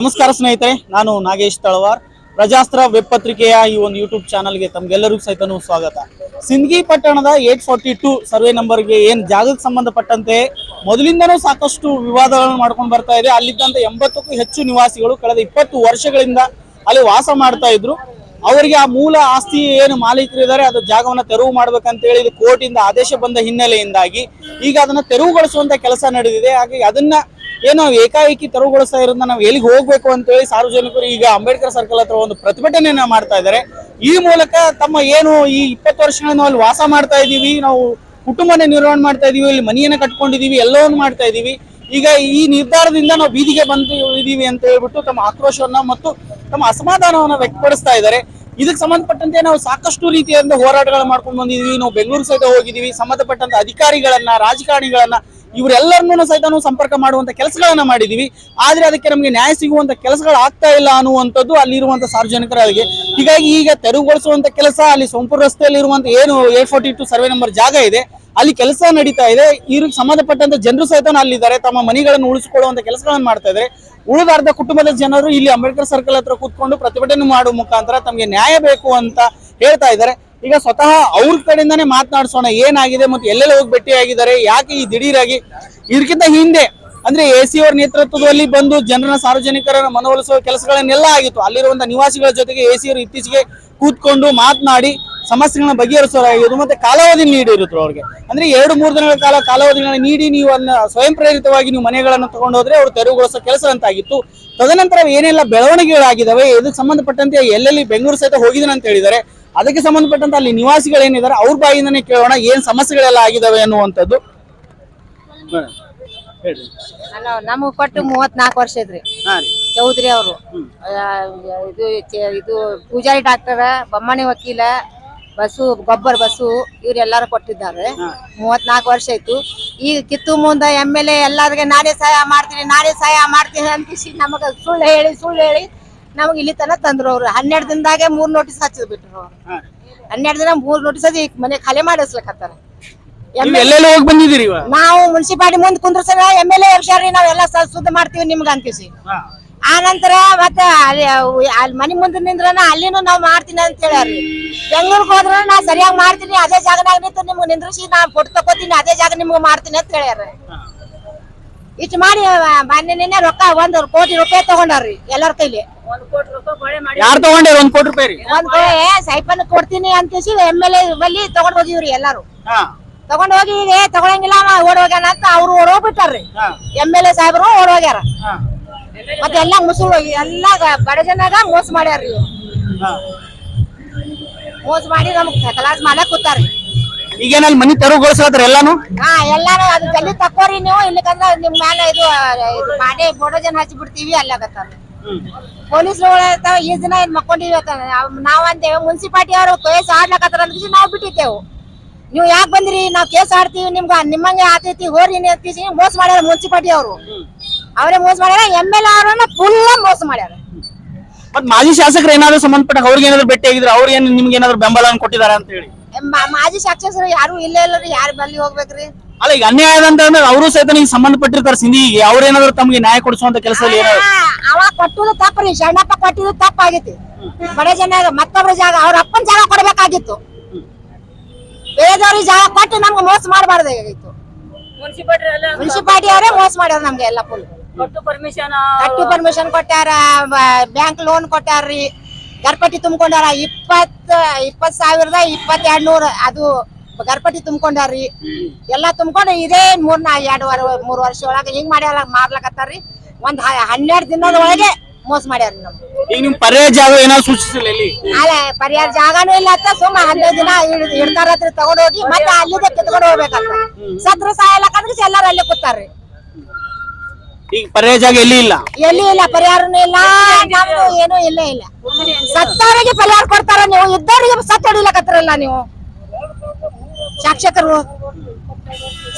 ನಮಸ್ಕಾರ ಸ್ನೇಹಿತರೆ, ನಾನು ನಾಗೇಶ್ ತಳವಾರ್. ಪ್ರಜಾಸ್ತ್ರ ವೆಬ್ ಪತ್ರಿಕೆಯ ಈ ಒಂದು ಯೂಟ್ಯೂಬ್ ಚಾನಲ್ಗೆ ತಮ್ಗೆಲ್ಲರಿಗೂ ಸಹಿತನೂ ಸ್ವಾಗತ ಸಿಂದಗಿ ಪಟ್ಟಣದ ಏಟ್ ಫಾರ್ಟಿ ಟೂ ಸರ್ವೆ ನಂಬರ್ಗೆ ಏನ್ ಜಾಗಕ್ಕೆ ಸಂಬಂಧಪಟ್ಟಂತೆ ಮೊದಲಿಂದನೂ ಸಾಕಷ್ಟು ವಿವಾದಗಳನ್ನು ಮಾಡ್ಕೊಂಡು ಬರ್ತಾ ಇದೆ. ಅಲ್ಲಿದ್ದಂತ ಎಂಬತ್ತಕ್ಕೂ ಹೆಚ್ಚು ನಿವಾಸಿಗಳು ಕಳೆದ ಇಪ್ಪತ್ತು ವರ್ಷಗಳಿಂದ ಅಲ್ಲಿ ವಾಸ ಮಾಡ್ತಾ ಇದ್ರು. ಅವರಿಗೆ ಆ ಮೂಲ ಆಸ್ತಿ ಏನು ಮಾಲೀಕರು ಇದ್ದಾರೆ, ಅದು ಜಾಗವನ್ನು ತೆರವು ಮಾಡ್ಬೇಕಂತೇಳಿ ಇದು ಕೋರ್ಟಿಂದ ಆದೇಶ ಬಂದ ಹಿನ್ನೆಲೆಯಿಂದಾಗಿ ಈಗ ಅದನ್ನ ತೆರವುಗೊಳಿಸುವಂತ ಕೆಲಸ ನಡೆದಿದೆ. ಹಾಗಾಗಿ ಅದನ್ನ ಏನು ಏಕಾಏಕಿ ತೆರವುಗೊಳಿಸ್ತಾ ಇರೋದನ್ನ ನಾವು ಎಲ್ಲಿಗೆ ಹೋಗ್ಬೇಕು ಅಂತ ಹೇಳಿ ಸಾರ್ವಜನಿಕರು ಈಗ ಅಂಬೇಡ್ಕರ್ ಸರ್ಕಲ್ ಹತ್ರ ಒಂದು ಪ್ರತಿಭಟನೆಯನ್ನ ಮಾಡ್ತಾ ಇದ್ದಾರೆ. ಈ ಮೂಲಕ ತಮ್ಮ ಏನು ಈ ಇಪ್ಪತ್ತು ವರ್ಷಗಳ ನಾವು ಅಲ್ಲಿ ವಾಸ ಮಾಡ್ತಾ ಇದೀವಿ, ನಾವು ಕುಟುಂಬನ ನಿರ್ವಹಣೆ ಮಾಡ್ತಾ ಇದೀವಿ, ಇಲ್ಲಿ ಮನೆಯನ್ನ ಕಟ್ಕೊಂಡಿದೀವಿ, ಎಲ್ಲವನ್ನು ಮಾಡ್ತಾ ಇದೀವಿ. ಈಗ ಈ ನಿರ್ಧಾರದಿಂದ ನಾವು ಬೀದಿಗೆ ಬಂದು ಇದೀವಿ ಅಂತ ಹೇಳ್ಬಿಟ್ಟು ತಮ್ಮ ಆಕ್ರೋಶವನ್ನ ಮತ್ತು ತಮ್ಮ ಅಸಮಾಧಾನವನ್ನು ವ್ಯಕ್ತಪಡಿಸ್ತಾ ಇದ್ದಾರೆ. ಇದಕ್ಕೆ ಸಂಬಂಧಪಟ್ಟಂತೆ ನಾವು ಸಾಕಷ್ಟು ರೀತಿಯಿಂದ ಹೋರಾಟಗಳನ್ನು ಮಾಡ್ಕೊಂಡು ಬಂದಿದೀವಿ. ನಾವು ಬೆಂಗಳೂರು ಸಹಿತ ಹೋಗಿದ್ದೀವಿ ಸಂಬಂಧಪಟ್ಟಂತ ಅಧಿಕಾರಿಗಳನ್ನ, ರಾಜಕಾರಣಿಗಳನ್ನ ಇವರೆಲ್ಲರನ್ನೂ ಸಹಿತ ಸಂಪರ್ಕ ಮಾಡುವಂತ ಕೆಲಸಗಳನ್ನ ಮಾಡಿದೀವಿ. ಆದ್ರೆ ಅದಕ್ಕೆ ನಮಗೆ ನ್ಯಾಯ ಸಿಗುವಂತ ಕೆಲಸಗಳು ಆಗ್ತಾ ಇಲ್ಲ ಅನ್ನುವಂಥದ್ದು ಅಲ್ಲಿರುವಂತ ಸಾರ್ವಜನಿಕರಿಗೆ ಹೀಗಾಗಿ ಈಗ ತೆರವುಗೊಳಿಸುವಂತ ಕೆಲಸ, ಅಲ್ಲಿ ಸೋಂಪುರ ರಸ್ತೆಯಲ್ಲಿ ಇರುವಂತ ಏನು eight forty two survey number ಜಾಗ ಇದೆ, ಅಲ್ಲಿ ಕೆಲಸ ನಡೀತಾ ಇದೆ. ಇವ್ರಿಗೆ ಸಂಬಂಧಪಟ್ಟಂತ ಜನರು ಸಹಿತ ಅಲ್ಲಿದ್ದಾರೆ. ತಮ್ಮ ಮನೆಗಳನ್ನು ಉಳಿಸಿಕೊಳ್ಳುವಂತ ಕೆಲಸಗಳನ್ನು ಮಾಡ್ತಾ ಇದ್ದಾರೆ. ಉಳಿದ ಅರ್ಧ ಕುಟುಂಬದ ಜನರು ಇಲ್ಲಿ ಅಂಬೇಡ್ಕರ್ ಸರ್ಕಲ್ ಹತ್ರ ಕೂತ್ಕೊಂಡು ಪ್ರತಿಭಟನೆ ಮಾಡುವ ಮುಖಾಂತರ ತಮಗೆ ನ್ಯಾಯ ಬೇಕು ಅಂತ ಹೇಳ್ತಾ ಇದ್ದಾರೆ. ಈಗ ಸ್ವತಃ ಅವ್ರ ಕಡೆಯಿಂದಾನೇ ಮಾತನಾಡಿಸೋಣ, ಏನಾಗಿದೆ ಮತ್ತು ಎಲ್ಲೆಲ್ಲ ಹೋಗಿ ಭೇಟಿಯಾಗಿದ್ದಾರೆ ಯಾಕೆ ಈ ದಿಢೀರಾಗಿ? ಇದಕ್ಕಿಂತ ಹಿಂದೆ, ಅಂದ್ರೆ ಎ ಸಿ ಅವರ ನೇತೃತ್ವದಲ್ಲಿ ಬಂದು ಜನರನ್ನ ಸಾರ್ವಜನಿಕರ ಮನವೊಲಿಸುವ ಕೆಲಸಗಳನ್ನೆಲ್ಲ ಆಗಿತ್ತು. ಅಲ್ಲಿರುವಂತಹ ನಿವಾಸಿಗಳ ಜೊತೆಗೆ ಎ ಸಿ ಅವರು ಇತ್ತೀಚೆಗೆ ಕೂತ್ಕೊಂಡು ಮಾತನಾಡಿ ಸಮಸ್ಯೆಗಳನ್ನ ಬಗೆಹರಿಸೋರಾಗಿರೋದು ಮತ್ತೆ ಕಾಲಾವಧಿ ನೀಡಿರುತ್ತರು ಅವ್ರಿಗೆ. ಅಂದ್ರೆ ಎರಡು, ಮೂರು ದಿನಗಳ ಕಾಲ ಕಾಲಾವಧಿಗಳನ್ನ ನೀಡಿ ನೀವು ಅದನ್ನ ಸ್ವಯಂ ಪ್ರೇರಿತವಾಗಿ ನೀವು ಮನೆಗಳನ್ನು ತಗೊಂಡೋದ್ರೆ ಅವರು ತೆರವುಗೊಳಿಸೋ ಕೆಲಸ ಅಂತಾಗಿತ್ತು ತದನಂತರ ಏನೆಲ್ಲ ಬೆಳವಣಿಗೆಗಳಾಗಿದ್ದಾವೆ ಇದಕ್ಕೆ ಸಂಬಂಧಪಟ್ಟಂತೆ ಎಲ್ಲೆಲ್ಲಿ ಬೆಂಗಳೂರು ಸಹಿತ ಹೋಗಿದ್ದಾನೆ ಅಂತ ಹೇಳಿದ್ದಾರೆ. ಅದಕ್ಕೆ ಸಂಬಂಧಪಟ್ಟಂತ ಅಲ್ಲಿ ನಿವಾಸಿಗಳು ಏನಿದ್ದಾರೆ ಅವ್ರ ಬಾಯಿಂದನೇ ಕೇಳೋಣ ಏನ್ ಸಮಸ್ಯೆಗಳೆಲ್ಲ ಆಗಿದಾವೆ ಅನ್ನುವಂಥದ್ದು ಅಲ್ಲ ನಮಗ್ ಕೊಟ್ಟು ಮೂವತ್ನಾಲ್ಕು ವರ್ಷ ಇದ್ರಿ ಚೌಧರಿ ಅವರು. ಇದು ಚೆ- ಇದು ಪೂಜಾರಿ ಡಾಕ್ಟರ್ ಬೊಮ್ಮಣಿ ವಕೀಲ ಬಸ್ಸು ಗೊಬ್ಬರ ಬಸ್ಸು ಇವ್ರೆಲ್ಲಾರು ಕೊಟ್ಟಿದ್ದಾರೆ. ಮೂವತ್ನಾಲ್ಕು ವರ್ಷ ಆಯ್ತು. ಈಗ ಕಿತ್ತು ಮುಂದ ಎಂ ಎಲ್ ಎ ಎಲ್ಲಾರಿಗೆ ನಾನೇ ಸಹಾಯ ಮಾಡ್ತೀನಿ ನಾನೇ ಸಹಾಯ ಮಾಡ್ತೀನಿ ಅಂತ ನಮಗ. ಸುಳ್ಳು ಹೇಳಿ ಸುಳ್ಳು ಹೇಳಿ. ನಮಗ್ ಇಲ್ಲಿ ತನ ತಂದ್ರು ಅವ್ರು. ಹನ್ನೆರಡು ದಿನದಾಗೆ ಮೂರ್ ನೋಟಿಸ್ ಹಚ್ಚದ್ ಬಿಟ್ರು ಅವ್ರು. ಹನ್ನೆರಡು ದಿನ ಮೂರ್ ನೋಟಿಸ್ ಹಚ್ಚಿ ಮನೆ ಖಾಲಿ ಮಾಡಿಸ್ಲಕತ್ತಾರ. ನೀವು ಎಲ್ಲೆಲ್ಲ ಹೋಗಿ ಬಂದಿದ್ದೀರಿ ಇವಾಗ? ನಾವು ಮುನ್ಸಿಪಾಲಿಟಿ ಮುಂದ್ ಕುಂದ್ರಸರ ಎಂ ಎಲ್ ಎ ಎಲ್ಲಾ ನಾವೆಲ್ಲ ಸ- ಮಾಡ್ತೀವಿ ನಿಮ್ಗೆ ಅಂತೀಸಿ ಆ ನಂತರ ಮತ್ತೆ ಅಲ್ಲಿ ಅಲ್ಲಿ ಮನೆ ಮುಂದೆ ನಿಂದ್ರನ ಅಲ್ಲಿನೂ ನಾವ್ ಮಾಡ್ತೀನಿ ಅಂತ ಹೇಳ್ಯಾರಿ ಬೆಂಗಳೂರಿಗೆ ಹೋದ್ರ ನಾ ಸರಿಯಾಗಿ ಮಾಡ್ತೀನಿ ಅದೇ ಜಾಗನಾಗ ನಿಂತು ನಿಮ್ಗೆ ನಿಂದ್ರಿಸಿ ನಾ ಫೋಟೋ ತಗೋತೀನಿ ಅದೇ ಜಾಗ ನಿಮ್ಗೆ ಮಾಡ್ತೀನಿ ಅಂತ ಹೇಳ್ಯಾರ ಇಷ್ಟು ಮಾಡಿ ಮಾನ್ಯ ನಿನ್ನೆ ರೊಕ್ಕ ಒಂದ್ ಕೋಟಿ ರೂಪಾಯಿ ತಗೊಂಡಾರ್ರಿ ಎಲ್ಲಾರ ಕೈಲಿ. ಯಾರು ತಗೊಂಡಿರ ಒಂದ್ ಕೋಟಿ ರೂಪಾಯಿ ಒಂದ್ ಸೈಪನ್ ಕೊಡ್ತೀನಿ ಅಂತ ಎಂ ಎಲ್ ಎ ಬಲ್ಲಿ ತಗೊಂಡ್ ಹೋಗಿವ್ರಿ ಎಲ್ಲಾರು. ತಗೊಂಡ್ ಹೋಗಿ ಈಗ ಏ ತಗೊಳಂಗಿಲ್ಲ ಓಡ್ ಹೋಗ್ಯಾನ ಅಂತ ಅವ್ರು ಓಡ್ ಹೋಗ್ಬಿಟ್ಟಾರ್ರಿ. ಎಂ ಎಲ್ ಎ ಸಾಹೇಬ್ರು ಓಡ್ ಹೋಗ್ಯಾರ. ಮತ್ತೆ ಎಲ್ಲಾ ಮುಸುಳು ಎಲ್ಲ ಬಡ ಜನಾಗ ಮೋಸ ಮಾಡ್ಯಾರ್ರಿ ಇವ್ರು. ಮೋಸ ಮಾಡಿ ನಮ್ಗ್ ಕಲಾಸ್ ಮಾಡಕ್ ಕೂತಾರ್ರಿ. ಈಗೇನಲ್ಲಿ ಮನಿ ತೆರವುಗೊಳಿಸ್ಲತ್ತಾರ ಎಲ್ಲಾನು? ಹಾ ಎಲ್ಲಾರು ಅದು ಜಲ್ದಿ ತಕ್ಕೋರಿ ನೀವು ಇಲ್ಲಕಂದ್ರ ನಿಮ್ ಮೇಲೆ ಇದು ಇದು ಮಾಡಿ ಬೋಡೋ ಜನ ಹಚ್ಚಿ ಬಿಡ್ತೀವಿ ಅಲ್ಲಾಗತ್ತಾರ ಪೊಲೀಸ್ ಈ ದಿನ ಏನ್ ಮಕ್ಕೊಂಡಿವಿ ಅಂತ ನಾವ್ ಅಂತೇವೆ ಮುನ್ಸಿಪಾಲಿಟಿ ಅವರು ಕೇಸ್ ಆಡ್ಲಾಕತ್ತಾರ ಅಂತ ನಾವ್ ಬಿಟ್ಟಿದ್ದೇವು. ನೀವು ಯಾಕೆ ಬಂದ್ರಿ? ನಾವ್ ಕೇಸ್ ಆಡ್ತೀವಿ ನಿಮ್ಗ ನಿಮ್ಮಂಗೆ ಆತೈತಿ ಹೋರಿ ಅಂತೀಸಿ ಮೋಸ ಮಾಡ್ಯಾರ ಮುನ್ಸಿಪಾಲಿಟಿ ಅವರು. ಅವರೇ ಮೋಸ ಮಾಡ್ಯಾರ ಎಂ ಎಲ್ ಅವ್ರನ್ನ ಫುಲ್ ಮೋಸ ಮಾಡ್ಯಾರ. ಮತ್ ಮಾಜಿ ಶಾಸಕರು ಏನಾದ್ರು ಸಂಬಂಧಪಟ್ಟ ಅವ್ರಿಗೆ ಏನಾದ್ರು ಭೇಟಿ ಆಗಿದ್ರೆ ಅವ್ರು ಏನ್ ನಿಮ್ಗೆ ಏನಾದ್ರು ಬೆಂಬಲ ಕೊಟ್ಟಿದಾರ ಅಂತ ಹೇಳಿ? ಮಾಜಿ ಶಾಸಕರು ಯಾರು ಇಲ್ಲೇ ಇಲ್ಲರಿ ಯಾರು ಬಲ್ಲಿ ಹೋಗ್ಬೇಕ್ರಿ? ಅಲ್ಲ ಈಗ ಅನ್ಯಾಯ ಅಂತ ಅಂದ್ರೆ ಅವರು ಸಹಿತ ನೀವು ಸಂಬಂಧಪಟ್ಟಿರ್ತಾರೆ ಸಿಂಧಿಗೆ ಅವ್ರೇನಾದ್ರು ತಮಗೆ ನ್ಯಾಯ ಕೊಡಿಸುವಂತ ಕೆಲಸ ಏನಾದ್ರು ಅವ ಕೊಟ್ಟುದು ತಪ್ಪ್ರಿ ಶರಣಪ್ಪ ಕೊಟ್ಟಿದ್ದು ತಪ್ಪಾಗೈತಿ ಬಡ ಜನ ಮತ್ತೊಬ್ರ ಜಾಗ ಅವ್ರ ಅಪ್ಪನ ಜಾಗ ಕೊಡಬೇಕಾಗಿತ್ತು. ಬೇರೆದವ್ರಿಗೆ ಜಾಗ ಕೊಟ್ಟು ನಮ್ಗೆ ಮೋಸ ಮಾಡಬಾರ್ದಾಗಿತ್ತು ಮುನ್ಸಿಪಾಲ್ಟಿ ಅವರೇ ಮೋಸ ಮಾಡ್ಯಾರ ನಮ್ಗೆ ಎಲ್ಲ ಫುಲ್ ಕಟ್ಟು ಕಟ್ಟಿ ಪರ್ಮಿಷನ್ ಕೊಟ್ಟಾರ ಬ್ಯಾಂಕ್ ಲೋನ್ ಕೊಟ್ಟಾರ್ರಿ ಗರ್ಪಟ್ಟಿ ತುಂಬಿಕೊಂಡಾರ ಇಪ್ಪತ್ ಇಪ್ಪತ್ ಸಾವಿರದ ಇಪ್ಪತ್ತೆರಡ್ ನೂರ ಅದು ಗರ್ಪಟಿ ತುಂಬಿಕೊಂಡಾರ್ರಿ. ಎಲ್ಲಾ ತುಂಬಿಕೊಂಡು ಇದೇ ಮೂರ್ನ ಎರಡು ವರ್ ಮೂರ್ ವರ್ಷ ಒಳಗ ಹಿಂಗ್ ಮಾಡ್ಯಾರ ಮಾರ್ಲಕತ್ತಾರ್ರಿ ಒಂದ್ ಹನ್ನೆರಡು ದಿನದ ಒಳಗೆ ಮೋಸ ಮಾಡ್ಯಾರ ನಮ್ಗೆ ಈಗ ನಿಮ್ ಪರ್ಯಾಯ ಜಾಗ ಏನಾದ್ರು ಸೂಚಿಸಿಲ್ಲ ಇಲ್ಲಿ? ಅಲ್ಲ ಪರಿಹಾರ ಜಾಗನೂ ಇಲ್ಲ ಅಂತ ಸುಮ್ಮ ಹದಿನೈದು ದಿನ ಇಡ್ತಾರ ಹತ್ರ ತಗೊಂಡ್ ಹೋಗಿ ಮತ್ತೆ ಅಲ್ಲಿದೆ ಕಿತ್ಕೊಂಡು ಹೋಗ್ಬೇಕಂತ. ಸತ್ರ ಸಾಯಲಕ್ಕಂದ್ರೆ ಎಲ್ಲಾರು ಅಲ್ಲಿ ಕೂತಾರ್ರಿ. ಈಗ ಪರ್ಯಾಯ ಜಾಗ ಎಲ್ಲಿ ಇಲ್ಲ? ಎಲ್ಲಿ ಇಲ್ಲ ಪರಿಹಾರನೂ ಇಲ್ಲ ನಮ್ದು ಏನೂ ಇಲ್ಲ ಇಲ್ಲ. ಸತ್ತವರಿಗೆ ಪರಿಹಾರ ಕೊಡ್ತಾರ ನೀವು ಇದ್ದವರಿಗೆ ಸತ್ತ ಹೊಡಿಲಕತ್ತಿರಲ್ಲ ನೀವು. ಶಾಸಕರು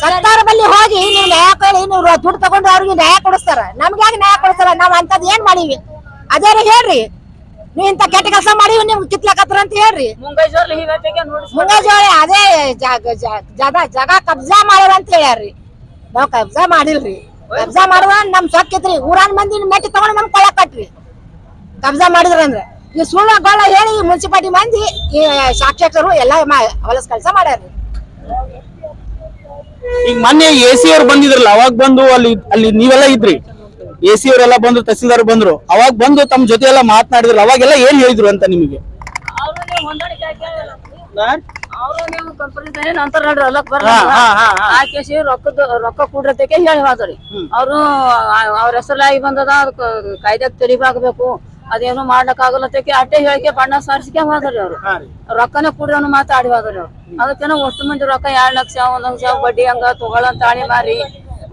ಸರ್ಕಾರ ಬಲ್ಲಿ ಹೋಗಿ ನೀವು ನ್ಯಾಯ ಕೇಳಿ ನೀವು ದುಡ್ಡು ತಗೊಂಡು ಅವ್ರಿಗೆ ನ್ಯಾಯ ಕೊಡಿಸ್ತಾರ. ನಮ್ಗೆ ಯಾಕೆ ನ್ಯಾಯ ಕೊಡಿಸ್ತಾರ? ನಾವ್ ಅಂತದ್ ಏನ್ ಮಾಡೀವಿ? ಅದೇ ರೀ ಹೇಳ್ರಿ. ನೀವ್ ಇಂತ ಕೆಟ್ಟ ಕೆಲಸ ಮಾಡೀವಿ ನೀವು ಕಿತ್ಲಾಕತ್ರ ಅಂತ ಹೇಳ್ರಿ. ಮುಂಗೈ ಅದೇ ಜಾಗ ಜಾಗ ಕಬ್ಜಾ ಮಾಡ್ಯಾರ ಅಂತ ಹೇಳ್ಯಾರ್ರಿ. ನಾವ್ ಕಬ್ಜಾ ಮಾಡಿಲ್ರಿ. ಕಬ್ಜಾ ಮಾಡುವ ನಮ್ ಸೊಕ್ಕಿತ್ರಿ ಊರಾನ್ ಮಂದಿ ಮೆಟ್ಟಿ ತಗೊಂಡ್ ನಮ್ ಕೊಳಕ್ ಕಟ್ರಿ. ಕಬ್ಜಾ ಮಾಡಿದ್ರಂದ್ರೆ. ಈ ಸುಳ್ಳು ಗೋಳ ಹೇಳಿ ಮುನ್ಸಿಪಾಲಿಟಿ ಮಂದಿ ಈ ಸಾಕ್ಷಕರು ಎಲ್ಲ ಹೊಲಸ್ ಕೆಲಸ ಮಾಡ್ಯಾರ್ರಿ. ಈಗ ಮೊನ್ನೆ ಎ ಸಿ ಅವ್ರು ಬಂದಿದ್ರಲ್ಲ ಅವಾಗ ಬಂದು ಅಲ್ಲಿ ಅಲ್ಲಿ ನೀವೆಲ್ಲ ಇದ್ರಿ. ಎ ಸಿ ಅವರೆಲ್ಲ ಬಂದ್ರು ತಹಸೀಲ್ದಾರ್ ಬಂದ್ರು. ಅವಾಗ ಬಂದು ತಮ್ಮ ಜೊತೆ ಎಲ್ಲ ಮಾತನಾಡಿದ್ರು. ಅವಾಗೆಲ್ಲ ಏನ್ ಹೇಳಿದ್ರು ಅಂತ ನಿಮಗೆ? ರೊಕ್ಕದ ರೊಕ್ಕ ಕೂಡ್ರತಕ್ಕೆ ಹೇಳಿ ಹೋದ್ರಿ ಅವರು ಅವ್ರ ಹೆಸರಾಗಿ ಬಂದದ ಕಾಯ್ದೆ ಕಾಯ್ದೆಗ್ ತೆರಿಬಾಗಬೇಕು. ಅದೇನು ಮಾಡ್ಲಕ್ ಆಗಲ್ಲ ಅಟ್ಟೆ ಹೇಳಿಕೆ ಬಣ್ಣ ಸಾರಿಸಿಕೆ ಹೋದ್ರಿ ಅವ್ರು ರೊಕ್ಕನೆ ಕೂಡ್ರಿ ಮಾತಾಡಿ ಹೋದ್ರಿ ಅವ್ರು ಅದಕ್ಕೇನೋ ಒಷ್ಟು ಮಂದಿ ರೊಕ್ಕ ಎರಡ್ ಲಕ್ಷ ಒಂದ್ ಲಕ್ಷ ಬಡ್ಡಿ ಹಂಗ ತಾಳಿ ಮಾರಿ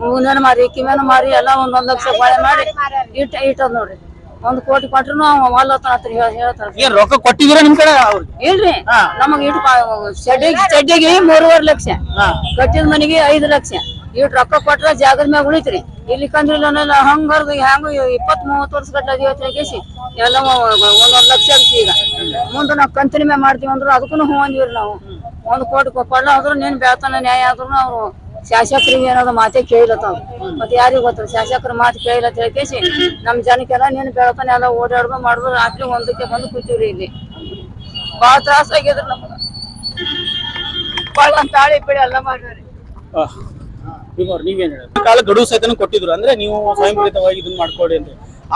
ಮುಂದನ ಮಾರಿ ಕಿವಿನ ಮಾರಿ ಎಲ್ಲ ಒಂದೊಂದ್ ಲಕ್ಷ ಬಾಳೆ ಮಾಡಿ ಇಟ್ಟ ಇಟ್ಟದ್ ನೋಡ್ರಿ. ಒಂದ್ ಕೋಟಿ ಕೊಟ್ರು ಹೊಲತ್ತನತ್ರಿ ಹೇಳ್ತಾರ. ಏನ್ ರೊಕ್ಕ ಕೊಟ್ಟಿದ್ದೀರಾ ನಿಮ್ ಕಡೆ ಅವ್ರಿಗೆ ಇಲ್ರಿ. ನಮಗ್ ಇಟ್ಟು ಶೆಡ್ಡಿಗೆ ಮೂರುವರೆ ಲಕ್ಷ. ಕಟ್ಟಿದ ಮನೆಗೆ ಐದು ಲಕ್ಷ. ಇಟ್ ರೊಕ್ಕ ಕೊಟ್ರ ಜಾಗದ ಮ್ಯಾಗ ಉಳಿತ್ರಿ. ಇಲ್ಲಿ ಕಂದ್ರಿಲ್ಲ ಹಂಗ ಹ್ಯಾಂಗ ಇಪ್ಪತ್ ಮೂವತ್ ವರ್ಷ ಗಟ್ಟ ಇವತ್ತಿನ ಕೇಸಿ. ಎಲ್ಲ ಒಂದೊಂದ್ ಲಕ್ಷ ಆಗ್ತಿ ಈಗ. ಮುಂದೆ ನಾವು ಕಂತಿನ ಮ್ಯಾಗ ಮಾಡ್ತೀವಿ ಅಂದ್ರು ಅದಕ್ಕೂ ಹೂ ಅಂದಿವ್ರಿ ನಾವು. ಒಂದ್ ಕೋಟಿ ಕೊಡ್ಲ ಆದ್ರೂ ನೀನ್ ಬೇತನ ನ್ಯಾಯ ಆದ್ರೂ ಅವ್ರು ಶಾಸಕರಿಗೆ ಏನಾದ್ರು ಮಾತೇ ಕೇಳಿಲತ್ತಾವ ಮತ್ತೆ ಯಾರಿಗೂ ಗೊತ್ತಿಲ್ಲ ಶಾಸಕರ ಮಾತು ಕೇಳಿಲ್ಲ ಅಂತ ನಮ್ಮ ನಮ್ ಜನಕ್ಕೆಲ್ಲ ನೀನ್ ಬೆಳ್ತಾನೆ ಎಲ್ಲ ಓಡಾಡ್ದು ಮಾಡಿದ್ರು ರಾತ್ರಿ ಒಂದಕ್ಕೆ ಬಂದು ಕೂತೀವ್ರಿ ಇಲ್ಲಿ. ಭಾಳ ತ್ರಾಸ ಆಗಿದ್ರ ನಮಗ. ಬಾಳ ತಾಳಿ ಬಿಡಿ ಎಲ್ಲ ಮಾಡ್ರಿ ನೀವೇನ್ ಹೇಳಿ ಕಾಲ ಗಡುವು ಸಹಿತ ಕೊಟ್ಟಿದ್ರು. ಅಂದ್ರೆ ನೀವು ಸ್ವಯಂಪ್ರೇತವಾಗಿ ಇದನ್ನ ಮಾಡ್ಕೊಡಿ ಅಂತ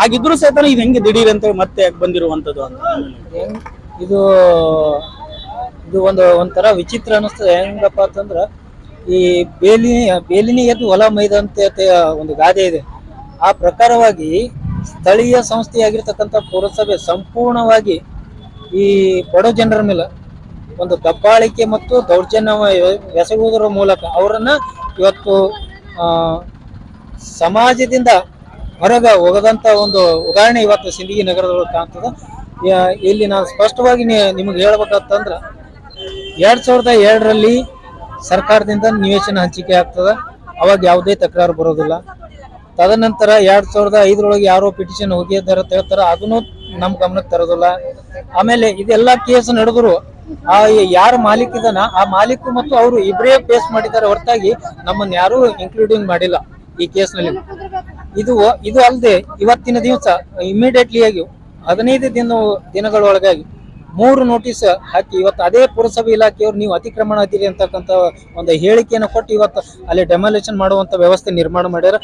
ಆಗಿದ್ರು ಸಹಿತ ಇದು ಹೆಂಗೆ ದಿಢೀರ್ ಅಂತ ಮತ್ತೆ ಯಾಕೆ ಬಂದಿರುವಂತದ್ದು ಅಂತ ಇದು ಇದು ಒಂದು ಒಂಥರ ವಿಚಿತ್ರ ಅನಿಸ್ತದೆ. ಹೆಂಗಪ್ಪ ಅಂತಂದ್ರ ಈ ಬೇಲಿ ಬೇಲಿನಿ ಎದ್ದು ಹೊಲ ಮೈದಂತೆ ಒಂದು ಗಾದೆ ಇದೆ. ಆ ಪ್ರಕಾರವಾಗಿ ಸ್ಥಳೀಯ ಸಂಸ್ಥೆಯಾಗಿರ್ತಕ್ಕಂಥ ಪುರಸಭೆ ಸಂಪೂರ್ಣವಾಗಿ ಈ ಬಡ ಜನರ ಮೇಲೆ ಒಂದು ದಬ್ಬಾಳಿಕೆ ಮತ್ತು ದೌರ್ಜನ್ಯ ಎಸಗುವುದರ ಮೂಲಕ ಅವರನ್ನ ಇವತ್ತು ಸಮಾಜದಿಂದ ಹೊರಗೆ ಹೋಗದಂತ ಒಂದು ಉದಾಹರಣೆ ಇವತ್ತು ಸಿಂದಗಿ ನಗರದೊಳಗೆ ಕಾಣ್ತದೆ. ಇಲ್ಲಿ ನಾನು ಸ್ಪಷ್ಟವಾಗಿ ನಿಮಗೆ ಹೇಳ್ಬೇಕಂತಂದ್ರೆ, ಎರಡ್ ಸಾವಿರದ ಎರಡರಲ್ಲಿ ಸರ್ಕಾರದಿಂದ ನಿವೇಶನ ಹಂಚಿಕೆ ಆಗ್ತದ. ಅವಾಗ ಯಾವುದೇ ತಕರಾರು ಬರೋದಿಲ್ಲ. ತದನಂತರ ಎರಡ್ ಸಾವಿರದ ಐದರೊಳಗೆ ಯಾರೋ ಪಿಟಿಷನ್ ಹೋಗಿದ್ದಾರೆ ಹೇಳ್ತಾರ, ಅದನ್ನು ನಮ್ಮ ಗಮನಕ್ಕೆ ತರೋದಿಲ್ಲ. ಆಮೇಲೆ ಇದೆಲ್ಲ ಕೇಸ್ ನಡೆದ್ರು ಆ ಯಾರ ಮಾಲೀಕ ಇದಾನ, ಆ ಮಾಲೀಕ ಮತ್ತು ಅವರು ಇಬ್ಬರೇ ಫೇಸ್ ಮಾಡಿದ್ದಾರೆ ಹೊರತಾಗಿ ನಮ್ಮನ್ನ ಯಾರು ಇನ್ಕ್ಲೂಡಿಂಗ್ ಮಾಡಿಲ್ಲ ಈ ಕೇಸ್ನಲ್ಲಿ. ಇದು ಇದು ಅಲ್ಲದೆ ಇವತ್ತಿನ ದಿವಸ ಇಮಿಡಿಯೇಟ್ಲಿ ಆಗಿ ಹದಿನೈದು ದಿನ, ದಿನಗಳೊಳಗಾಗಿ ಮೂರು ನೋಟಿಸ್ ಹಾಕಿ ಇವತ್ತು ಅದೇ ಪುರಸಭೆ ಇಲಾಖೆಯವರು ನೀವು ಅತಿಕ್ರಮಣ ಅದಿರಿ ಅಂತಕ್ಕಂಥ ಒಂದು ಹೇಳಿಕೆಯನ್ನು ಕೊಟ್ಟು ಇವತ್ತು ಅಲ್ಲಿ ಡೆಮಾಲೇಷನ್ ಮಾಡುವಂತ ವ್ಯವಸ್ಥೆ ನಿರ್ಮಾಣ ಮಾಡ್ಯಾರ.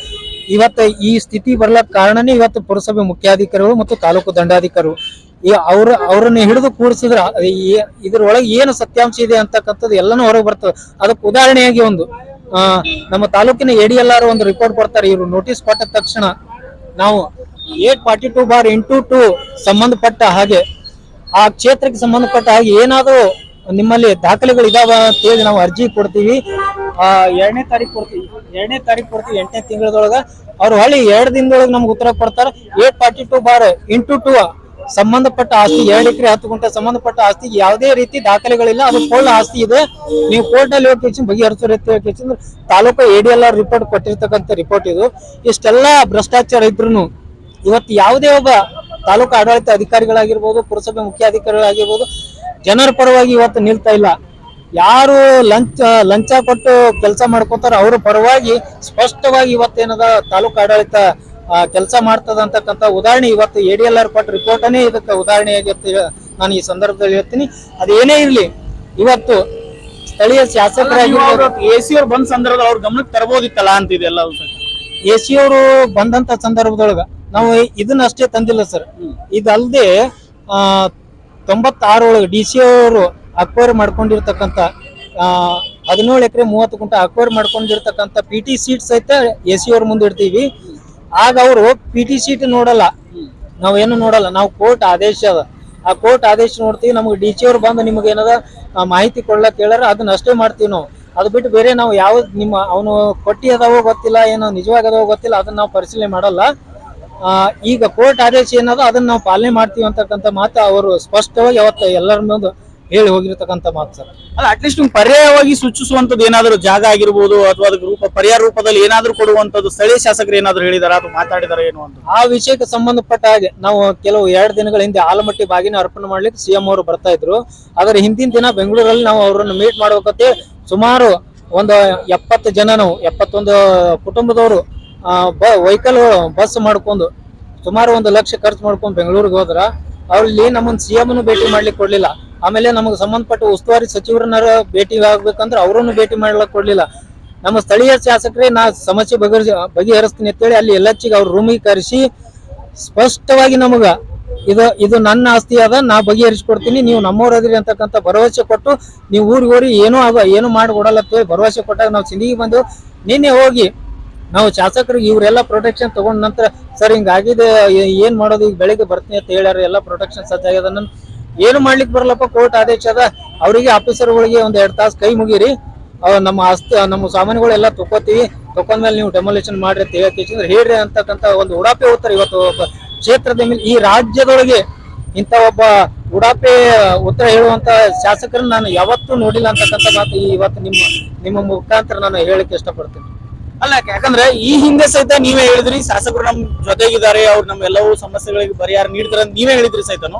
ಇವತ್ತು ಈ ಸ್ಥಿತಿ ಬರ್ಲಕ್ ಕಾರಣನೇ ಇವತ್ತು ಪುರಸಭೆ ಮುಖ್ಯಾಧಿಕಾರಿಗಳು ಮತ್ತು ತಾಲೂಕು ದಂಡಾಧಿಕಾರಿಗಳು. ಈ ಅವ್ರ ಅವ್ರನ್ನ ಹಿಡಿದು ಕೂಡಿಸಿದ್ರ ಇದ್ರೊಳಗೆ ಏನು ಸತ್ಯಾಂಶ ಇದೆ ಅಂತಕ್ಕಂಥದ್ದು ಎಲ್ಲಾನು ಹೊರಗೆ ಬರ್ತದೆ ಅದಕ್ಕೆ ಉದಾಹರಣೆಯಾಗಿ ಒಂದು ನಮ್ಮ ತಾಲೂಕಿನ ಎಡಿ ಎಲ್ಲಾರು ಒಂದು ರಿಪೋರ್ಟ್ ಕೊಡ್ತಾರೆ. ಇವರು ನೋಟಿಸ್ ಕೊಟ್ಟ ತಕ್ಷಣ ನಾವು eight forty two bar into two ಸಂಬಂಧಪಟ್ಟ ಹಾಗೆ, ಆ ಕ್ಷೇತ್ರಕ್ಕೆ ಸಂಬಂಧಪಟ್ಟ ಹಾಗೆ ಏನಾದರೂ ನಿಮ್ಮಲ್ಲಿ ದಾಖಲೆಗಳು ಇದಾವ ಅಂತ ಹೇಳಿ ನಾವು ಅರ್ಜಿ ಕೊಡ್ತೀವಿ. ಆ, ಎರಡನೇ ತಾರೀಕು ಕೊಡ್ತೀವಿ. ಎರಡನೇ ತಾರೀಕು ಕೊಡ್ತೀವಿ. ಎಂಟನೇ ತಿಂಗಳದೊಳಗ ಅವ್ರು ಹೊಳ್ಳಿ ಎರಡು ದಿನದೊಳಗೆ ನಮ್ಗೆ ಉತ್ತರ ಕೊಡ್ತಾರೆ. Eight forty two bar into two ಸಂಬಂಧಪಟ್ಟ ಆಸ್ತಿ, ಎರಡು ಎಕರೆ ಹತ್ತು ಗುಂಟೆ ಸಂಬಂಧಪಟ್ಟ ಆಸ್ತಿ, ಯಾವುದೇ ರೀತಿ ದಾಖಲೆಗಳಿಲ್ಲ. ಅದು ಪೂರ್ಣ ಆಸ್ತಿ ಇದೆ. ನೀವು ಕೋರ್ಟ್ನಲ್ಲಿ ಹೋಗಿ ಕೇಳಿ ಬಗೆಹರಿಸೋ ರೀತಿ ಹೋಗಿ ಕೇಳಿ taluk A D L R report ಕೊಟ್ಟಿರ್ತಕ್ಕಂಥ ರಿಪೋರ್ಟ್ ಇದು. ಇಷ್ಟೆಲ್ಲ ಭ್ರಷ್ಟಾಚಾರ ಇದ್ರು ಇವತ್ತು ಯಾವುದೇ ಒಬ್ಬ ತಾಲೂಕು ಆಡಳಿತ ಅಧಿಕಾರಿಗಳಾಗಿರ್ಬೋದು, ಪುರಸಭೆ ಮುಖ್ಯಾಧಿಕಾರಿಗಳಾಗಿರ್ಬೋದು, ಜನರ ಪರವಾಗಿ ಇವತ್ತು ನಿಲ್ತಾ ಇಲ್ಲ. ಯಾರು ಲಂಚ ಲಂಚ ಕೊಟ್ಟು ಕೆಲಸ ಮಾಡ್ಕೊತಾರ ಅವ್ರ ಪರವಾಗಿ ಸ್ಪಷ್ಟವಾಗಿ ಇವತ್ತೇನದ ತಾಲೂಕು ಆಡಳಿತ ಕೆಲಸ ಮಾಡ್ತದ ಅಂತಕ್ಕಂಥ ಉದಾಹರಣೆ ಇವತ್ತು ಎ ಡಿ ಎಲ್ ಆರ್ ಕೊಟ್ಟ ರಿಪೋರ್ಟನೇ ಇದಕ್ಕೆ ಉದಾಹರಣೆಯಾಗಿರ್ತೀವಿ ನಾನು ಈ ಸಂದರ್ಭದಲ್ಲಿ ಹೇಳ್ತೀನಿ. ಅದೇನೇ ಇರಲಿ ಇವತ್ತು ಸ್ಥಳೀಯ ಶಾಸಕರಾಗಿರ್ಬೋದು ಎ ಸಿ ಅವ್ರು ಬಂದ ಸಂದರ್ಭದಲ್ಲಿ ಅವ್ರ ಗಮನಕ್ಕೆ ತರಬಹುದಿತ್ತಲ್ಲ ಅಂತ ಇದೆಲ್ಲ ಎ ಸಿ ಅವರು ಬಂದಂತ ಸಂದರ್ಭದೊಳಗ ನಾವು ಇದನ್ನ ಅಷ್ಟೇ ತಂದಿಲ್ಲ ಸರ್. ಇದಲ್ಲದೆ ಆ ತೊಂಬತ್ತಾರು ಒಳಗೆ ಡಿ ಸಿ ಅವರು ಅಕ್ವೈರ್ ಮಾಡ್ಕೊಂಡಿರ್ತಕ್ಕಂತ ಹದಿನೇಳು ಎಕರೆ ಮೂವತ್ತು ಗುಂಟ ಅಕ್ವೈರ್ ಮಾಡ್ಕೊಂಡಿರ್ತಕ್ಕಂಥ ಪಿ ಟಿ ಸೀಟ್ ಸಹಿತ ಎ ಸಿ ಅವ್ರ ಮುಂದೆ ಇಡ್ತೀವಿ. ಆಗ ಅವರು ಪಿ ಟಿ ಸೀಟ್ ನೋಡಲ್ಲ. ನಾವೇನು ನೋಡಲ್ಲ, ನಾವು ಕೋರ್ಟ್ ಆದೇಶ ಅದ. ಆ ಕೋರ್ಟ್ ಆದೇಶ ನೋಡ್ತೀವಿ, ನಮಗೆ ಡಿ ಸಿ ಅವ್ರು ಬಂದು ನಿಮಗೆ ಏನದ ಮಾಹಿತಿ ಕೊಡ್ಲಕ್ ಕೇಳಾರ ಅದನ್ನ ಅಷ್ಟೇ ಮಾಡ್ತೀವಿ ನಾವು. ಅದು ಬಿಟ್ಟು ಬೇರೆ ನಾವು ಯಾವ, ನಿಮ್ಮ, ಅವನು ಕೊಟ್ಟಿ ಅದಾವೋ ಗೊತ್ತಿಲ್ಲ, ಏನೋ ನಿಜವಾಗದವೋ ಗೊತ್ತಿಲ್ಲ, ಅದನ್ನ ನಾವು ಪರಿಶೀಲನೆ ಮಾಡಲ್ಲ. ಈಗ ಕೋರ್ಟ್ ಆದೇಶ ಏನದ, ಅದನ್ನ ನಾವು ಪಾಲನೆ ಮಾಡ್ತೀವಿ ಅಂತಕ್ಕಂಥ ಮಾತು ಅವರು ಸ್ಪಷ್ಟವಾಗಿ ಅವತ್ತು ಎಲ್ಲರ ಮುಂದೆ ಹೇಳಿ ಹೋಗಿರತಕ್ಕಂತ ಮಾತು ಸರ್. ಅಲ್ಲ ಅಟ್ಲೀಸ್ಟ್ ಪರ್ಯಾಯವಾಗಿ ಸೂಚಿಸುವಂತದ್ದು ಏನಾದರೂ ಜಾಗ ಆಗಿರ್ಬೋದು ಅಥವಾ ಅದಕ್ಕೆ ರೂಪ ಪರ್ಯಾಯ ರೂಪದಲ್ಲಿ ಏನಾದರೂ ಕೊಡುವಂತದ್ದು ಸ್ಥಳೀಯ ಶಾಸಕರು ಏನಾದರೂ ಹೇಳಿದಾರ ಅಥವಾ ಮಾತಾಡಿದಾರ ಏನು ಅಂತ? ಆ ವಿಷಯಕ್ಕೆ ಸಂಬಂಧಪಟ್ಟ ಹಾಗೆ ನಾವು ಕೆಲವು ಎರಡು ದಿನಗಳ ಹಿಂದೆ ಆಲಮಟ್ಟಿ ಬಾಗಿನ ಅರ್ಪಣೆ ಮಾಡ್ಲಿಕ್ಕೆ ಸಿಎಂ ಅವರು ಬರ್ತಾ ಇದ್ರು. ಆದ್ರೆ ಹಿಂದಿನ ದಿನ ಬೆಂಗಳೂರಲ್ಲಿ ನಾವು ಅವರನ್ನು ಮೀಟ್ ಮಾಡ್ಬೇಕಂತೆ ಸುಮಾರು ಒಂದು ಎಪ್ಪತ್ತು ಜನ ನಾವು ಎಪ್ಪತ್ತೊಂದು ಕುಟುಂಬದವರು ವೆಹಿಕಲ್ ಬಸ್ ಮಾಡ್ಕೊಂಡು ಸುಮಾರು ಒಂದು ಲಕ್ಷ ಖರ್ಚು ಮಾಡ್ಕೊಂಡು ಬೆಂಗಳೂರಿಗೆ ಹೋದ್ರ ಅವ್ರಲ್ಲಿ ನಮ್ಮನ್ನು ಸಿ ಎಂ ಭೇಟಿ ಮಾಡ್ಲಿಕ್ಕೆ ಕೊಡ್ಲಿಲ್ಲ. ಆಮೇಲೆ ನಮಗೆ ಸಂಬಂಧಪಟ್ಟ ಉಸ್ತುವಾರಿ ಸಚಿವರನ್ನ ಭೇಟಿ ಆಗ್ಬೇಕಂದ್ರೆ ಅವರನ್ನು ಭೇಟಿ ಮಾಡ್ಲಿಕ್ಕೆ ಕೊಡ್ಲಿಲ್ಲ. ನಮ್ಮ ಸ್ಥಳೀಯ ಶಾಸಕರೇ ನಾ ಸಮಸ್ಯೆ ಬಗೆಹರಿಸಿ, ಬಗೆಹರಿಸ್ತೀನಿ ಅಂತೇಳಿ ಅಲ್ಲಿ ಎಲ್ಲಚ್ಚಿಗೆ ಅವ್ರ ರೂಮಿ ಕರೆಸಿ ಸ್ಪಷ್ಟವಾಗಿ ನಮಗ ಇದು ಇದು ನನ್ನ ಆಸ್ತಿ ಅದ, ನಾ ಬಗೆಹರಿಸ್ಕೊಡ್ತೀನಿ, ನೀವು ನಮ್ಮವ್ರು ಅದ್ರಿ ಅಂತಕ್ಕಂಥ ಭರವಸೆ ಕೊಟ್ಟು ನೀವು ಊರಿಗೆ ಹೋಗ್ರಿ ಏನೂ ಆಗ, ಏನು ಮಾಡಿಕೊಡಲ್ಲ ಅಂತೇಳಿ ಭರವಸೆ ಕೊಟ್ಟಾಗ ನಾವು ಸಿಂಧಿಗೆ ಬಂದು ನಿನ್ನೆ ಹೋಗಿ ನಾವು ಶಾಸಕರಿಗೆ ಇವರೆಲ್ಲ ಪ್ರೊಟೆಕ್ಷನ್ ತಗೊಂಡ ನಂತರ ಸರ್ ಹಿಂಗಾಗಿದೆ ಏನು ಮಾಡೋದು, ಈಗ ಬೆಳಿಗ್ಗೆ ಬರ್ತೀನಿ ಅಂತ ಹೇಳ್ಯಾರ, ಎಲ್ಲ ಪ್ರೊಟೆಕ್ಷನ್ ಸಜ್ಜಾಗ್ಯದ ನನ್ ಏನು ಮಾಡ್ಲಿಕ್ಕೆ ಬರಲ್ಲಪ್ಪ? ಕೋರ್ಟ್ ಆದೇಶ ಅದ. ಅವರಿಗೆ ಆಫೀಸರ್ಗಳಿಗೆ ಒಂದ್ ಎರಡ್ ತಾಸು ಕೈ ಮುಗಿರಿ. ನಮ್ಮ ಆಸ್ತಿ, ನಮ್ಮ ಸಾಮಾನುಗಳೆಲ್ಲ ತಗೋತೀವಿ ತಕೊಂಡ್ಮೇಲೆ ನೀವು ಡೆಮೊಲೇಷನ್ ಮಾಡ್ರಿ ಅಂತ ಹೇಳಕ್ಕೆ ಹೇಳ್ರಿ ಅಂತಕ್ಕಂಥ ಒಂದು ಉಡಾಪೆ ಉತ್ತರ ಇವತ್ತು ಕ್ಷೇತ್ರದ ಮೇಲೆ. ಈ ರಾಜ್ಯದೊಳಗೆ ಇಂಥ ಒಬ್ಬ ಉಡಾಪೆ, ಉತ್ತರ ಹೇಳುವಂತ ಶಾಸಕರನ್ನ ನಾನು ಯಾವತ್ತೂ ನೋಡಿಲ್ಲ ಅಂತಕ್ಕಂಥ ಮಾತು ಇವತ್ತು ನಿಮ್ಮ ನಿಮ್ಮ ಮುಖಾಂತರ ನಾನು ಹೇಳಕ್ಕೆ ಇಷ್ಟಪಡ್ತೀನಿ. ಅಲ್ಲ ಯಾಕಂದ್ರೆ ಈ ಹಿಂದೆ ಸಹಿತ ನೀವೇ ಹೇಳಿದ್ರಿ ಶಾಸಕರು ನಮ್ ಜೊತೆಗಿದ್ದಾರೆ ಅವ್ರು ನಮ್ ಎಲ್ಲವೂ ಸಮಸ್ಯೆಗಳಿಗೆ ಪರಿಹಾರ ನೀಡ್ತಾರೆ ಅಂತ ನೀವೇ ಹೇಳಿದ್ರಿ ಸಹಿತನು.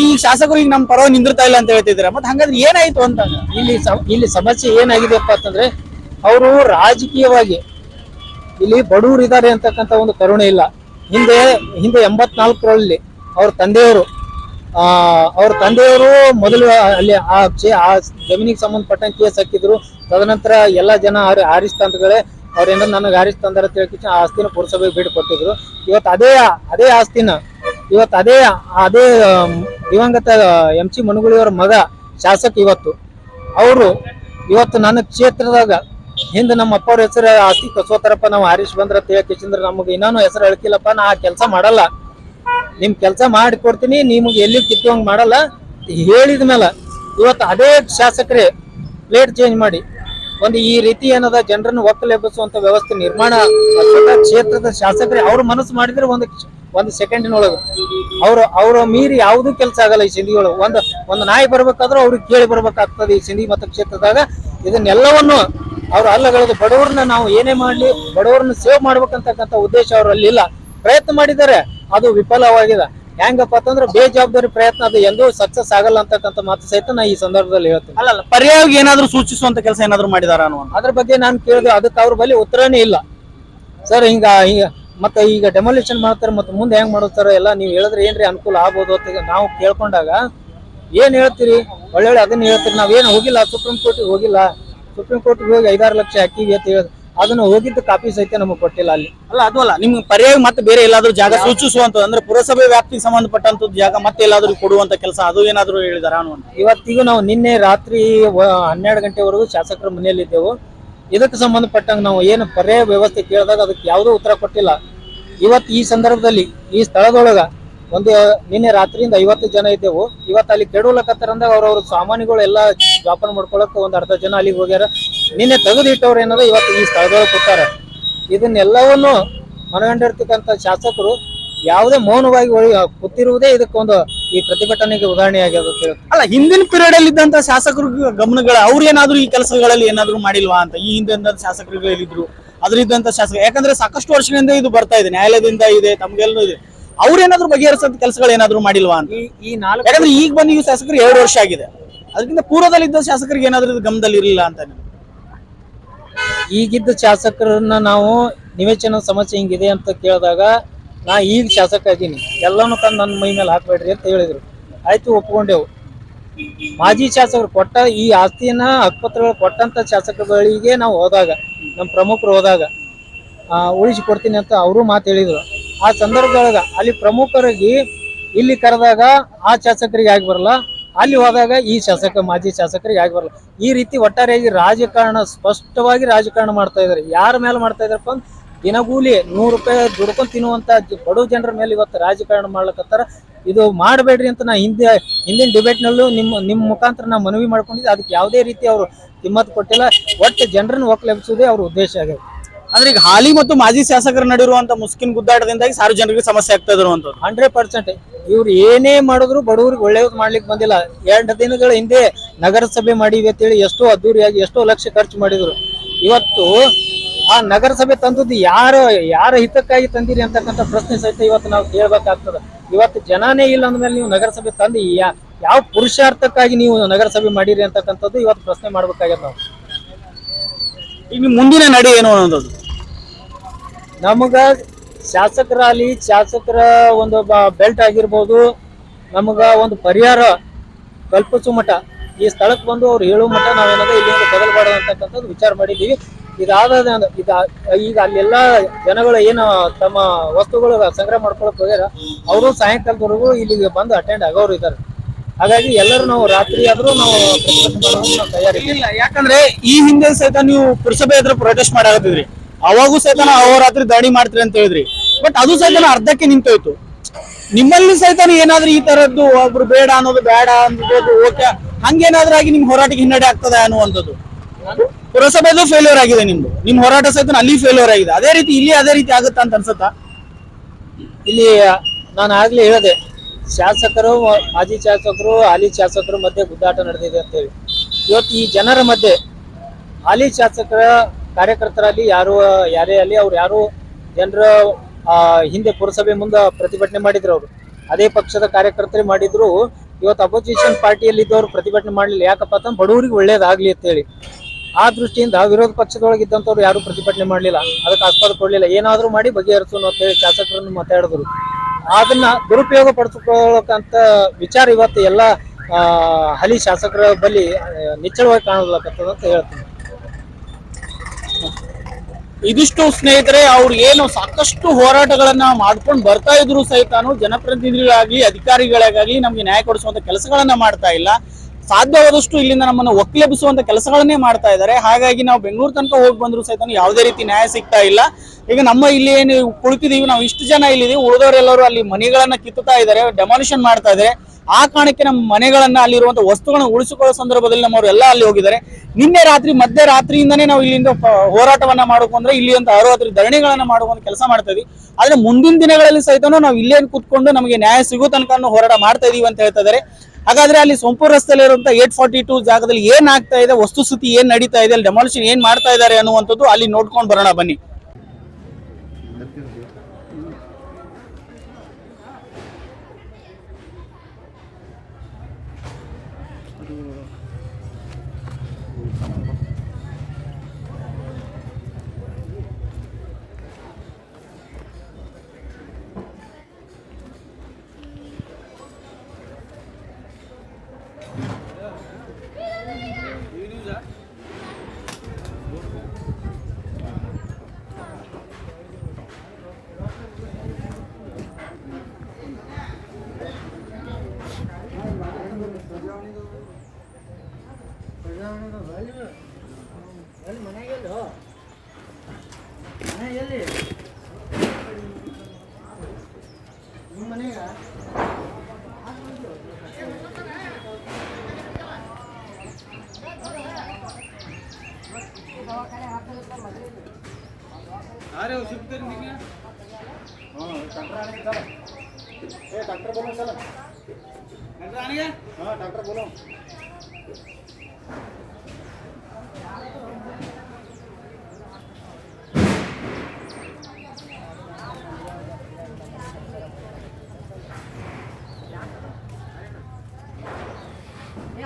ಈ ಶಾಸಕರು ಈಗ ನಮ್ ಪರವಾಗಿ ನಿಂದಿರ್ತಾ ಇಲ್ಲ ಅಂತ ಹೇಳ್ತಿದ್ದೀರಾ? ಮತ್ತೆ ಹಂಗಾದ್ರೆ ಏನಾಯ್ತು ಅಂತ? ಇಲ್ಲಿ ಇಲ್ಲಿ ಸಮಸ್ಯೆ ಏನಾಗಿದೆಪ್ಪ ಅಂತಂದ್ರೆ ಅವರು ರಾಜಕೀಯವಾಗಿ ಇಲ್ಲಿ ಬಡವರು ಇದ್ದಾರೆ ಅಂತಕ್ಕಂಥ ಒಂದು ಕರುಣೆ ಇಲ್ಲ. ಹಿಂದೆ ಹಿಂದೆ ಎಂಬತ್ನಾಲ್ಕರಲ್ಲಿ ಅವ್ರ ತಂದೆಯವರು ಆ ಅವ್ರ ತಂದೆಯವರು ಮೊದಲು ಅಲ್ಲಿ ಆ ಆ ಜಮೀನಿಗೆ ಸಂಬಂಧಪಟ್ಟಂಗೆ ಕೇಸ್ ಹಾಕಿದ್ರು. ತದನಂತರ ಎಲ್ಲ ಜನ ಆರಿಸ್ತಂತಗಳೇ ಅವ್ರೇನೋ ನನಗೆ ಆರಿಸ್ತಂದಾರ ತಂದಾರ ಹೇಳ್ಕಿಚ್ಚ ಆ ಆಸ್ತಿನ ಪುರಸಭೆಗೆ ಭೇಟಿ ಕೊಟ್ಟಿದ್ರು. ಇವತ್ತು ಅದೇ ಅದೇ ಆಸ್ತಿನ, ಇವತ್ತು ಅದೇ ಅದೇ ದಿವಂಗತ ಎಂ ಸಿ ಮನುಗುಳಿಯವರ ಮಗ ಶಾಸಕ ಇವತ್ತು. ಅವರು ಇವತ್ತು ನನ್ನ ಕ್ಷೇತ್ರದಾಗ ಹಿಂದೆ ನಮ್ಮ ಅಪ್ಪವ್ರ ಹೆಸರು ಆಸ್ತಿ ಕಸೋತಾರಪ್ಪ, ನಾವು ಹರೀಶ್ ಬಂದ್ರ ಕಿಚಂದ್ರ ನಮಗೆ ಇನ್ನೂ ಹೆಸರು ಹೇಳ್ಕಿಲ್ಲಪ್ಪ, ನಾ ಆ ಕೆಲಸ ಮಾಡಲ್ಲ. ನಿಮ್ ಕೆಲಸ ಮಾಡಿ ಕೊಡ್ತೀನಿ, ನಿಮಗೆ ಎಲ್ಲಿ ಕಿತ್ತುವಂಗ್ ಮಾಡಲ್ಲ ಹೇಳಿದ ಮೇಲೆ ಇವತ್ತು ಅದೇ ಶಾಸಕರೇ ಪ್ಲೇಟ್ ಚೇಂಜ್ ಮಾಡಿ. ಒಂದು ಈ ರೀತಿ ಏನದ ಜನರನ್ನು ಒಕ್ಕಲೆಬ್ಬಿಸುವಂತ ವ್ಯವಸ್ಥೆ ನಿರ್ಮಾಣ ಕ್ಷೇತ್ರದ ಶಾಸಕರೇ ಅವ್ರ ಮನಸ್ಸು ಮಾಡಿದ್ರೆ ಒಂದು ಒಂದು ಸೆಕೆಂಡಿನೊಳಗೆ ಅವ್ರ ಅವ್ರ ಮೀರಿ ಯಾವುದೂ ಕೆಲಸ ಆಗಲ್ಲ ಈ ಸಿಂಧಿಗಳು ಒಂದು ಒಂದು ನಾಯಿ ಬರ್ಬೇಕಾದ್ರೂ ಅವ್ರಿಗೆ ಕೇಳಿ ಬರ್ಬೇಕಾಗ್ತದೆ ಈ ಸಿಂಧಿ ಮತಕ್ಷೇತ್ರದಾಗ ಇದನ್ನೆಲ್ಲವನ್ನು ಅವ್ರು ಅಲ್ಲಗಳದು ಬಡವ್ರನ್ನ ನಾವು ಏನೇ ಮಾಡ್ಲಿ, ಬಡವ್ರನ್ನ ಸೇವ್ ಮಾಡ್ಬೇಕಂತಕ್ಕಂಥ ಉದ್ದೇಶ ಅವರಲ್ಲಿ ಇಲ್ಲ. ಪ್ರಯತ್ನ ಮಾಡಿದ್ದಾರೆ. ಅದು ವಿಫಲವಾಗಿದೆ. ಹೆಂಗಪ್ಪ ಅಂತಂದ್ರೆ ಬೇಜವಾಬ್ದಾರಿ ಪ್ರಯತ್ನ ಅದು ಎಂದೂ ಸಕ್ಸಸ್ ಆಗಲ್ಲ ಅಂತಕ್ಕಂಥ ಮಾತು ಸಹಿತ ನಾ ಈ ಸಂದರ್ಭದಲ್ಲಿ ಹೇಳ್ತೀನಿ. ಅಲ್ಲ ಅಲ್ಲ ಪರ್ಯಾಯವಾಗಿ ಏನಾದ್ರು ಸೂಚಿಸುವಂತ ಕೆಲಸ ಏನಾದ್ರು ಮಾಡಿದಾರ ಅನ್ನೋ ಅದ್ರ ಬಗ್ಗೆ ನಾನು ಕೇಳಿದೆ ಅದಕ್ಕೆ ಅವ್ರ ಬಳಿ ಉತ್ತರನೇ ಇಲ್ಲ. ಸರ್ ಹಿಂಗ ಹಿಂಗ ಮತ್ತೆ ಈಗ ಡೆಮೊಲಿಷನ್ ಮಾಡ್ತಾರೆ ಮತ್ತೆ ಮುಂದೆ ಹೆಂಗ್ ಮಾಡುತ್ತಾರೆ ಎಲ್ಲ ನೀವು ಹೇಳಿದ್ರೆ ಏನ್ರಿ ಅನುಕೂಲ ಆಗ್ಬೋದು ಅಂತ ನಾವು ಕೇಳ್ಕೊಂಡಾಗ ಏನ್ ಹೇಳ್ತೀರಿ? ಒಳ್ಳೊಳ್ಳೆ ಅದನ್ನ ಹೇಳ್ತೀರಿ. ನಾವೇನು ಹೋಗಿಲ್ಲ ಸುಪ್ರೀಂ ಕೋರ್ಟಿಗೆ ಹೋಗಿಲ್ಲ. ಸುಪ್ರೀಂ ಕೋರ್ಟಿಗೆ ಹೋಗಿ ಐದಾರು ಲಕ್ಷ ಹಾಕಿವಿ ಅಂತ ಹೇಳಿದ್ ಅದನ್ನ ಹೋಗಿದ್ದು ಕಾಪಿ ಸಹಿತ ನಮಗೆ ಕೊಟ್ಟಿಲ್ಲ ಅಲ್ಲಿ. ಅಲ್ಲ ಅದು ಅಲ್ಲ ನಿಮ್ಗೆ ಪರ್ಯಾಯ ಮತ್ತೆ ಬೇರೆ ಎಲ್ಲಾದ್ರೂ ಜಾಗ ಸೂಚಿಸುವಂತ ಅಂದ್ರೆ ಪುರಸಭೆ ವ್ಯಾಪ್ತಿಗೆ ಸಂಬಂಧಪಟ್ಟಂತದ್ದು ಜಾಗ ಮತ್ತೆ ಎಲ್ಲಾದ್ರೂ ಕೊಡುವಂತ ಕೆಲಸ ಅದು ಏನಾದರೂ ಹೇಳಿದಾರ ಅನ್ನುವಂತ ಇವತ್ತಿಗೂ ನಾವು ನಿನ್ನೆ ರಾತ್ರಿ ಹನ್ನೆರಡು ಗಂಟೆವರೆಗೂ ಶಾಸಕರ ಮನೆಯಲ್ಲಿದ್ದೆವು ಇದಕ್ಕೆ ಸಂಬಂಧಪಟ್ಟಂಗೆ ನಾವು ಏನು ಪರ್ಯಾಯ ವ್ಯವಸ್ಥೆ ಕೇಳಿದಾಗ ಅದಕ್ಕೆ ಯಾವುದೂ ಉತ್ತರ ಕೊಟ್ಟಿಲ್ಲ. ಇವತ್ತು ಈ ಸಂದರ್ಭದಲ್ಲಿ ಈ ಸ್ಥಳದೊಳಗ ಒಂದು ನಿನ್ನೆ ರಾತ್ರಿಯಿಂದ ಐವತ್ತು ಜನ ಇದ್ದೆವು. ಇವತ್ತು ಅಲ್ಲಿ ಕೆಡವಲಕತ್ತಾರ ಅಂದಾಗ ಅವ್ರವ್ರ ಸಾಮಾನುಗಳು ಎಲ್ಲ ಜಾಪನ್ ಮಾಡ್ಕೊಳಕ್ಕೆ ಒಂದು ಅರ್ಧ ಜನ ಅಲ್ಲಿಗೆ ಹೋಗ್ಯಾರ. ನಿನ್ನೆ ತೆಗೆದಿಟ್ಟವ್ರು ಏನದ, ಇವತ್ತು ಈ ಸ್ಥಳದೊಳಗೆ ಕೊಟ್ಟಾರ ಇದನ್ನೆಲ್ಲವನ್ನು ಮನಗಂಡಿರ್ತಕ್ಕಂಥ ಶಾಸಕರು ಯಾವುದೇ ಮೌನವಾಗಿ ಕೂತಿರುವುದೇ ಇದಕ್ಕೊಂದು ಈ ಪ್ರತಿಭಟನೆಗೆ ಉದಾಹರಣೆ ಆಗ್ಯದ. ಅಲ್ಲ, ಹಿಂದಿನ ಪೀರಿಯಡ್ ಅಲ್ಲಿ ಇದ್ದಂತ ಶಾಸಕರು ಗಮನಗಳ ಅವ್ರು ಏನಾದ್ರು ಈ ಕೆಲಸಗಳಲ್ಲಿ ಏನಾದ್ರು ಮಾಡಿಲ್ವಾ ಅಂತ? ಈ ಹಿಂದೆ ಶಾಸಕರು ಹೇಳಿದ್ರು ಅದ್ರಿದ್ದಂತ ಶಾಸಕ ಯಾಕಂದ್ರೆ ಸಾಕಷ್ಟು ವರ್ಷಗಳಿಂದ ಇದು ಬರ್ತಾ ಇದೆ. ನ್ಯಾಯಾಲಯದಿಂದ ಇದೆ ತಮ್ಗೆಲ್ಲೂ ಇದೆ. ಅವ್ರೇನಾದ್ರು ಬಗೆಹರಿಸಂತ ಕೆಲಸಗಳು ಏನಾದ್ರು ಮಾಡಿಲ್ವಾ ಅಂತ. ಈ ಈ ನಾಲ್ಕು ಯಾಕಂದ್ರೆ ಈಗ ಬಂದು ಈ ಶಾಸಕರು ಎರಡು ವರ್ಷ ಆಗಿದೆ. ಅದಕ್ಕಿಂತ ಪೂರ್ವದಲ್ಲಿದ್ದ ಶಾಸಕರಿಗೆ ಏನಾದ್ರೂ ಇದು ಗಮನದಲ್ಲಿ ಇರಲಿಲ್ಲ ಅಂತ ಈಗಿದ್ದ ಶಾಸಕರನ್ನ ನಾವು ನಿವೇಚನ ಸಮಸ್ಯೆ ಹಿಂಗಿದೆ ಅಂತ ಕೇಳಿದಾಗ ನಾ ಈಗ ಶಾಸಕ ಇದ್ದೀನಿ. ಎಲ್ಲನೂ ತಂದು ನನ್ನ ಮೈ ಮೇಲೆ ಹಾಕ್ಬೇಡ್ರಿ ಅಂತ ಹೇಳಿದ್ರು. ಆಯ್ತು ಒಪ್ಕೊಂಡೆವು. ಮಾಜಿ ಶಾಸಕರು ಕೊಟ್ಟ ಈ ಆಸ್ತಿಯನ್ನ ಹಕ್ಕುಪತ್ರಗಳು ಕೊಟ್ಟಂತ ಶಾಸಕರ ಬಳಿಗೆ ನಾವು ಹೋದಾಗ ನಮ್ಮ ಪ್ರಮುಖರು ಹೋದಾಗ ಉಳಿಸಿ ಕೊಡ್ತೀನಿ ಅಂತ ಅವರು ಮಾತು ಹೇಳಿದ್ರು. ಆ ಸಂದರ್ಭದೊಳಗ ಅಲ್ಲಿ ಪ್ರಮುಖರಾಗಿ ಇಲ್ಲಿ ಕರೆದಾಗ ಆ ಶಾಸಕರಿಗೆ ಆಗಿ ಬರಲ್ಲ. ಅಲ್ಲಿ ಹೋದಾಗ ಈ ಶಾಸಕ, ಮಾಜಿ ಶಾಸಕರಿಗೆ ಆಗಿ ಬರಲ್ಲ. ಈ ರೀತಿ ಒಟ್ಟಾರೆಯಾಗಿ ರಾಜಕಾರಣ ಸ್ಪಷ್ಟವಾಗಿ ರಾಜಕಾರಣ ಮಾಡ್ತಾ ಇದ್ದಾರೆ. ಯಾರ ಮೇಲೆ ಮಾಡ್ತಾ ಇದಾರಪ್ಪ ಅಂದ್ರೆ ದಿನಗೂಲಿ ನೂರು ರೂಪಾಯಿ ದುಡ್ಕೊಂಡು ತಿನ್ನುವಂತ ಬಡ ಜನರ ಮೇಲೆ ಇವತ್ತು ರಾಜಕಾರಣ ಮಾಡ್ಲಕತ್ತಾರ. ಇದು ಮಾಡಬೇಡ್ರಿ ಅಂತ ನಾ ಹಿಂದೆ, ಹಿಂದಿನ ಡಿಬೇಟ್ನಲ್ಲೂ ನಿಮ್ಮ ನಿಮ್ಮ ಮುಖಾಂತರ ನಾ ಮನವಿ ಮಾಡ್ಕೊಂಡಿದ್ದೆ. ಅದಕ್ಕೆ ಯಾವುದೇ ರೀತಿ ಅವರು ಹಿಮ್ಮತ್ ಕೊಟ್ಟಿಲ್ಲ. ಒಟ್ಟು ಜನರನ್ನು ಒಕ್ಕಲೆಬ್ಸೋದೇ ಅವ್ರ ಉದ್ದೇಶ ಆಗಿದೆ ಅಂದ್ರೆ ಈಗ ಹಾಲಿ ಮತ್ತು ಮಾಜಿ ಶಾಸಕರ ನಡಿರುವಂತ ಮುಸ್ಕಿನ್ ಗುದ್ದಾಟದಿಂದಾಗಿ ಸಾರ್ವಜನಿಕರಿಗೆ ಸಮಸ್ಯೆ ಆಗ್ತಾ ಇರುವಂತದ್ದು ಹಂಡ್ರೆಡ್ ಪರ್ಸೆಂಟ್. ಇವ್ರು ಏನೇ ಮಾಡಿದ್ರು ಬಡವರಿಗೆ ಒಳ್ಳೆಯದು ಮಾಡ್ಲಿಕ್ಕೆ ಬಂದಿಲ್ಲ. ಎರಡು ದಿನಗಳ ಹಿಂದೆ ನಗರಸಭೆ ಮಾಡಿವಿ ಅಂತೇಳಿ ಎಷ್ಟೋ ಅದ್ದೂರಿಯಾಗಿ ಎಷ್ಟೋ ಲಕ್ಷ ಖರ್ಚು ಮಾಡಿದ್ರು. ಇವತ್ತು ಆ ನಗರಸಭೆ ತಂದದ್ದು ಯಾರ ಯಾರ ಹಿತಕ್ಕಾಗಿ ತಂದಿರಿ ಅಂತಕ್ಕಂಥ ಪ್ರಶ್ನೆ ಸಹಿತ ಇವತ್ತು ನಾವು ಕೇಳ್ಬೇಕಾಗ್ತದೆ. ಇವತ್ತು ಜನಾನೇ ಇಲ್ಲ ಅಂದ್ಮೇಲೆ ನೀವು ನಗರಸಭೆ ತಂದು ಯಾವ ಪುರುಷಾರ್ಥಕ್ಕಾಗಿ ನೀವು ನಗರಸಭೆ ಮಾಡಿರಿ ಅಂತಕ್ಕಂಥದ್ದು ಇವತ್ತು ಪ್ರಶ್ನೆ ಮಾಡ್ಬೇಕಾಗ್ಯದ ನಾವು. ನಿಮ್ ಮುಂದಿನ ನಡೆ ಏನು ಅನ್ನೋದು? ನಮಗ ಶಾಸಕರಾಗಲಿ, ಶಾಸಕರ ಒಂದು ಬೆಲ್ಟ್ ಆಗಿರ್ಬೋದು, ನಮಗ ಒಂದು ಪರಿಹಾರ ಕಲ್ಪಿಸುವ ಮಠ. ಈ ಸ್ಥಳಕ್ಕೆ ಬಂದು ಅವ್ರು ಹೇಳೋ ಮಠ ನಾವೇನಾದ್ರು ಇಲ್ಲಿಂದ ಬದಲಬಾರ್ದು ಅಂತಕ್ಕಂಥದ್ದು ವಿಚಾರ ಮಾಡಿದ್ದೀವಿ. ಇದಾದ ಇದ, ಈಗ ಅಲ್ಲೆಲ್ಲ ಜನಗಳು ಏನು ತಮ್ಮ ವಸ್ತುಗಳು ಸಂಗ್ರಹ ಮಾಡ್ಕೊಳಕ್ ಹೋಗ್ಯಾರ, ಅವರು ಸಾಯಂಕಾಲದವರೆಗೂ ಇಲ್ಲಿಗೆ ಬಂದು ಅಟೆಂಡ್ ಆಗೋರು ಇದ್ದಾರೆ ಹಾಗಾಗಿ ಎಲ್ಲರೂ ನಾವು ರಾತ್ರಿ ಆದ್ರೂ ನಾವು ಪ್ರತಿಭಟನೆ ಮಾಡೋದಕ್ಕೆ ನಾವು ತಯಾರಿದ್ದೀವಿ. ಇಲ್ಲ ಯಾಕಂದ್ರೆ ಈ ಹಿಂದೆ ಸಹಿತ ನೀವು ಪುರಸಭೆ ಹತ್ರ ಪ್ರೊಟೆಸ್ಟ್ ಮಾಡಾಕತ್ತಿದ್ರಿ. ಅವಾಗೂ ಸಹಿತ ರಾತ್ರಿ ದಾಳಿ ಮಾಡ್ತೀರಿ ಅಂತ ಹೇಳಿದ್ರಿ. ಬಟ್ ಅದು ಸಹಿತ ಅರ್ಧಕ್ಕೆ ನಿಂತೋಯ್ತು. ನಿಮ್ಮಲ್ಲಿ ಸಹಿತ ಏನಾದ್ರೂ ಈ ತರದ್ದು ಒಬ್ರು ಬೇಡ ಅನ್ನೋದು ಬೇಡ ಅನ್ನೋದು ಓಕೆ ಹಂಗೇನಾದ್ರೂ ಆಗಿ ನಿಮ್ ಹೋರಾಟಕ್ಕೆ ಹಿನ್ನಡೆ ಆಗ್ತದ ಅನ್ನುವಂಥದ್ದು. ಪುರಸಭೆದು ಫೇಲ್ಯೂರ್ ಆಗಿದೆ ನಿಮ್ದು. ನಿಮ್ ಹೋರಾಟ ಸಹಿತ ಅಲ್ಲಿ ಫೇಲ್ಯೂರ್ ಆಗಿದೆ. ಅದೇ ರೀತಿ ಇಲ್ಲಿ ಅದೇ ರೀತಿ ಆಗುತ್ತಾ ಅಂತ ಅನ್ಸುತ್ತಾ? ಇಲ್ಲಿ ನಾನು ಆಗ್ಲೇ ಹೇಳಿದೆ ಶಾಸಕರು, ಮಾಜಿ ಶಾಸಕರು, ಹಾಲಿ ಶಾಸಕರು ಮಧ್ಯೆ ಗುದ್ದಾಟ ನಡೆದಿದೆ ಅಂತ ಹೇಳಿ. ಇವತ್ತು ಈ ಜನರ ಮಧ್ಯೆ ಹಾಲಿ ಶಾಸಕರ ಕಾರ್ಯಕರ್ತರಲ್ಲಿ ಯಾರು, ಯಾರೇ ಅಲ್ಲಿ ಅವ್ರು ಯಾರು ಜನರ ಹಿಂದೆ ಪುರಸಭೆ ಮುಂದೆ ಪ್ರತಿಭಟನೆ ಮಾಡಿದ್ರು ಅವರು. ಅದೇ ಪಕ್ಷದ ಕಾರ್ಯಕರ್ತರೇ ಮಾಡಿದ್ರು. ಇವತ್ತು ಅಪೋಸಿಷನ್ ಪಾರ್ಟಿಯಲ್ಲಿ ಇದ್ದವರು ಪ್ರತಿಭಟನೆ ಮಾಡಲಿಲ್ಲ. ಯಾಕಪ್ಪ ಅಂತಂದ್ರೆ ಬಡವರಿಗೆ ಒಳ್ಳೇದಾಗ್ಲಿ ಅಂತ ಹೇಳಿ. ಆ ದೃಷ್ಟಿಯಿಂದ ವಿರೋಧ ಪಕ್ಷದೊಳಗೆ ಇದ್ದಂಥವ್ರು ಯಾರು ಪ್ರತಿಭಟನೆ ಮಾಡಲಿಲ್ಲ. ಅದಕ್ಕೆ ಆಸ್ಪದ ಕೊಡಲಿಲ್ಲ. ಏನಾದರೂ ಮಾಡಿ ಬಗೆಹರಿಸೋಣ ಅಂತ ಹೇಳಿ ಶಾಸಕರನ್ನು ಮಾತಾಡಿದ್ರು. ಅದನ್ನ ದುರುಪಯೋಗ ಪಡಿಸ್ಕೊಳ್ಳೋಕಂತ ವಿಚಾರ ಇವತ್ತು ಎಲ್ಲ ಹಲಿ ಶಾಸಕರ ಬಳಿ ನಿಚ್ಚಳವಾಗಿ ಕಾಣಲಕತ್ತದ ಅಂತ ಹೇಳ್ತೀನಿ. ಇದಿಷ್ಟು ಸ್ನೇಹಿತರೆ, ಅವ್ರು ಏನು ಸಾಕಷ್ಟು ಹೋರಾಟಗಳನ್ನ ಮಾಡ್ಕೊಂಡು ಬರ್ತಾ ಇದ್ರು ಸಹಿತಾನು ಜನಪ್ರತಿನಿಧಿಗಳಾಗಿ ಅಧಿಕಾರಿಗಳಿಗಾಗ್ಲಿ ನಮ್ಗೆ ನ್ಯಾಯ ಕೊಡಿಸುವಂತ ಕೆಲಸಗಳನ್ನ ಮಾಡ್ತಾ ಇಲ್ಲ. ಸಾಧ್ಯವಾದಷ್ಟು ಇಲ್ಲಿಂದ ನಮ್ಮನ್ನು ಒಕ್ಕಲೆಬ್ಬಿಸುವಂತ ಕೆಲಸಗಳನ್ನೇ ಮಾಡ್ತಾ ಇದ್ದಾರೆ. ಹಾಗಾಗಿ ನಾವು ಬೆಂಗಳೂರು ತನಕ ಹೋಗಿ ಬಂದ್ರು ಸಹಿತ ಯಾವುದೇ ರೀತಿ ನ್ಯಾಯ ಸಿಗ್ತಾ ಇಲ್ಲ. ಈಗ ನಮ್ಮ ಇಲ್ಲಿ ಏನು ಕುಳಿತಿದೀವಿ ನಾವು ಇಷ್ಟು ಜನ ಇಲ್ಲಿದೀವಿ ಉಳಿದವರೆಲ್ಲರೂ ಅಲ್ಲಿ ಮನೆಗಳನ್ನ ಕಿತ್ತುತ್ತಾ ಇದ್ದಾರೆ ಡೆಮಾಲಿಷನ್ ಮಾಡ್ತಾ ಇದ್ದಾರೆ. ಆ ಕಾರಣಕ್ಕೆ ನಮ್ಮ ಮನೆಗಳನ್ನ ಅಲ್ಲಿರುವಂತ ವಸ್ತುಗಳನ್ನ ಉಳಿಸಿಕೊಳ್ಳೋ ಸಂದರ್ಭದಲ್ಲಿ ನಮ್ಮವರು ಎಲ್ಲ ಅಲ್ಲಿ ಹೋಗಿದ್ದಾರೆ. ನಿನ್ನೆ ರಾತ್ರಿ ಮಧ್ಯರಾತ್ರಿಯಿಂದನೇ ನಾವು ಇಲ್ಲಿಂದ ಹೋರಾಟವನ್ನ ಮಾಡ್ಕೊಂಡ್ರೆ ಇಲ್ಲಿ ಅಂತ ಅರವತ್ತರ ಧರಣಿಗಳನ್ನ ಮಾಡುವಂತ ಕೆಲಸ ಮಾಡ್ತಾ ಇದೀವಿ. ಆದ್ರೆ ಮುಂದಿನ ದಿನಗಳಲ್ಲಿ ಸಹಿತ ನಾವು ಇಲ್ಲೇ ಕೂತ್ಕೊಂಡು ನಮಗೆ ನ್ಯಾಯ ಸಿಗೋ ತನಕ ಹೋರಾಟ ಮಾಡ್ತಾ ಇದೀವಿ ಅಂತ ಹೇಳ್ತಾ ಇದ್ದಾರೆ. ಹಾಗಾದ್ರೆ ಅಲ್ಲಿ ಸೋಂಪುರ ರಸ್ತೆಯಲ್ಲಿ ಇರುವಂತ ಏಟ್ ಫಾರ್ಟಿ ಟೂ ಜಾಗದಲ್ಲಿ ಏನ್ ಆಗ್ತಾ ಇದೆ, ವಸ್ತುಸ್ಥಿತಿ ಏನ್ ನಡೀತಾ ಇದೆ, ಅಲ್ಲಿ ಡೆಮಾಲಿಷನ್ ಏನ್ ಮಾಡ್ತಾ ಇದ್ದಾರೆ ಅನ್ನುವಂಥದ್ದು ಅಲ್ಲಿ ನೋಡ್ಕೊಂಡು ಬರೋಣ, ಬನ್ನಿ.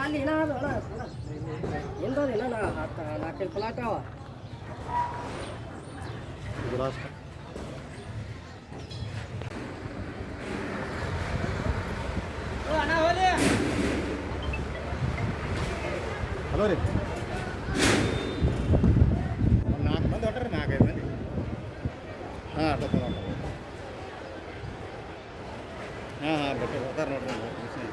ಅಲ್ಲಿ ಇನ್ನ ಅದು ಅಣ್ಣ ಎಂದದ ಇನ್ನ ನಾ ನಾಲ್ಕೈದು ಪ್ಲಾಟ್ ಅವ ಹಲೋ ರೀ ಒಂದು ನಾಲ್ಕು ಮಂದಿ ಹೊಟ್ರಿ ನಾಲ್ಕೈದು ಮಂದಿ ಹಾಂ ಆಟೋ ತಗೊಂಡು ಹಾಂ ಹಾಂ ಬಟ್ಟೆ ಬರ್ತಾರೆ ನೋಡ್ರಿ ಒಂದು ಹತ್ತು ನಿಮಿಷ.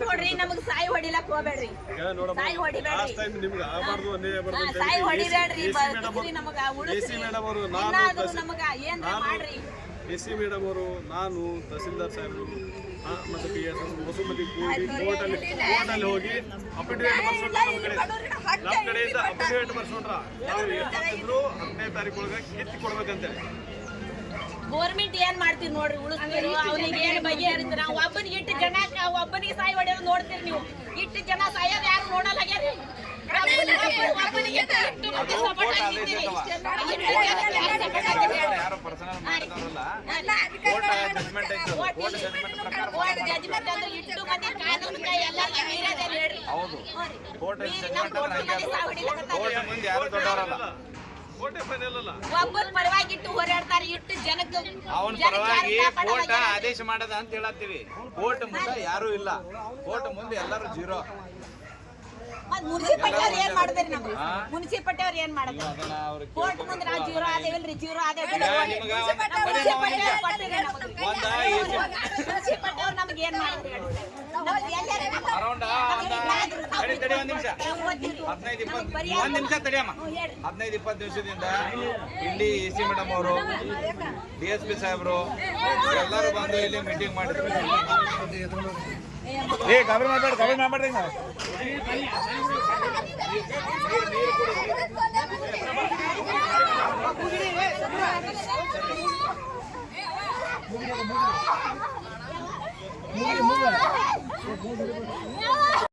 ನೋಡ್ರಿ ನಮಗ್ ಸಾಯಿ ಹೊಡಿಲಕ್ ಹೋಗ್ಬೇಡ್ರಿ. ಸಾಯಿ ಹೊಡಿಬೇಡ್ರಿ. ಸಾಯಿ ಹೊಡಿಬೇಡ್ರಿ ಬದುಕ್ರಿ ನಮಗ ಉಳಿಸ್ರಿ. ಇನ್ನಾದ್ರೂ ನಮಗ ಏನ್ ಮಾಡ್ರಿ. ಎ ಸಿ ಮೇಡಮ್ ಅವರು ನಾನು ತಹಸೀಲ್ದಾರ್ ಸಾಹೇಬರು ಆ, ಮತ್ತೆ ಪಿ ಎಸ್ ಹೊಸಮತಿ ಕೂಡಿ ಕೋರ್ಟಲ್ಲಿ ಕೋರ್ಟಲ್ಲಿ ಹೋಗಿ ಅಫಿಡವಿಟ್ ಬರ್ಸೋಣ ನಮ್ಮ ಕಡೆ. ನಮ್ಮ ಕಡೆಯಿಂದ ಅಫಿಡವಿಟ್ ಬರ್ಸ್ಕೊಂಡ್ರ ನಾವು ಎಷ್ಟಿದ್ರು ಹದಿನೈದು ತಾರೀಕು ಒಳಗೆ ಕಿತ್ತಿ ಕೊಡ್ಬೇಕಂತೇಳಿ ಗೋರ್ಮೆಂಟ್ ಏನ್ ಮಾಡ್ತೀರಿ ನೋಡ್ರಿ ಉಳಿಸ್ತೀರಿ ಅವ್ನಿಗೆ ಏನ್ ಬಗೆಹರಿಸ್ತೀರ ಒಬ್ಬನಿಗೆ ಇಟ್ಟು ಜನ ಒಬ್ಬನಿಗೆ ಸಾಯಿ ಹೊಡೆಯೋದು ನೋಡ್ತೀರಿ ನೀವು. ಇಟ್ಟು ಜನ ಸಾಯೋದು ಯಾರು ನೋಡಲ್ಲ ಒಬ್ಬನಿಗೆ ಇಟ್ಟು ಇಟ್ಟು ಮಂದಿ support ಆಗಿದ್ದೀರಿ. ಇಷ್ಟು ಜನಕ್ಕೆ ಯಾರು support ಆಗಿದ್ದೀರಿ? ಯಾರು ಪರ್ಸನಲ್ ಮಾಡಿದವರಲ್ಲ ಕೋರ್ಟ್ ಮಂದಿ. ಹೌದು. ಕೋರ್ಟ್ ಯಾರು ದೊಡ್ಡವರಲ್ಲ. ಒಬ್ಬರ ಪರವಾಗಿ ಇಟ್ಟು ಹೋರಾಡ್ತಾರೆ ಇಟ್ಟು ಜನಕ್ಕೆ ಅವನ ಪರವಾಗಿ ಯಾರು ಕೋರ್ಟ್ ಆದೇಶ ಮಾಡದ ಅಂತ ಹೇಳತ್ತೀವಿ. ಕೋರ್ಟ್ ಮುಂದೆ ಯಾರು ಇಲ್ಲ. ಕೋರ್ಟ್ ಮುಂದೆ ಎಲ್ಲರೂ ಜೀರೋ. ಮುನ್ಸಿಪಾಲ್ಟಿ ಅವ್ರು ಏನ್ ಮಾಡಿದ್ರಿ ನಮ್ಗೆ ಮುನ್ಸಿಪಾಲ್ಟಿ ಅವ್ರು ಏನ್ ಮಾಡಿದ್ರು ಕೋರ್ಟ್ ಮುಂದೆ ನಾವು ಆದೇವಿಲ್ರಿ ಆದೇವ್ ಮುನ್ಸಿಪಾಲ್ಟಿ ಅವ್ರು ನಮ್ಗೆ. ಏನ್ ಮಾಡಿದ್ರು ಒಂದ್ ನಿಮಿಷ ತಡಿಯಮ್ಮ. ಹದಿನೈದು ಇಪ್ಪತ್ತು ದಿವಸದಿಂದ ಇಲ್ಲಿ ಎ ಸಿ ಮೇಡಮ್ ಅವರು ಡಿ ಎಸ್ ಪಿ ಸಾಹೇಬರು ಎಲ್ಲರೂ ಬಂದು ಇಲ್ಲಿ ಮೀಟಿಂಗ್ ಮಾಡಿದ್ರು ಏ ಗಾಬರಿ ಮಾಡ್ಬೇಡ ಗಾಬರಿ ಮಾಡ್ಬೇಡ್ರಿ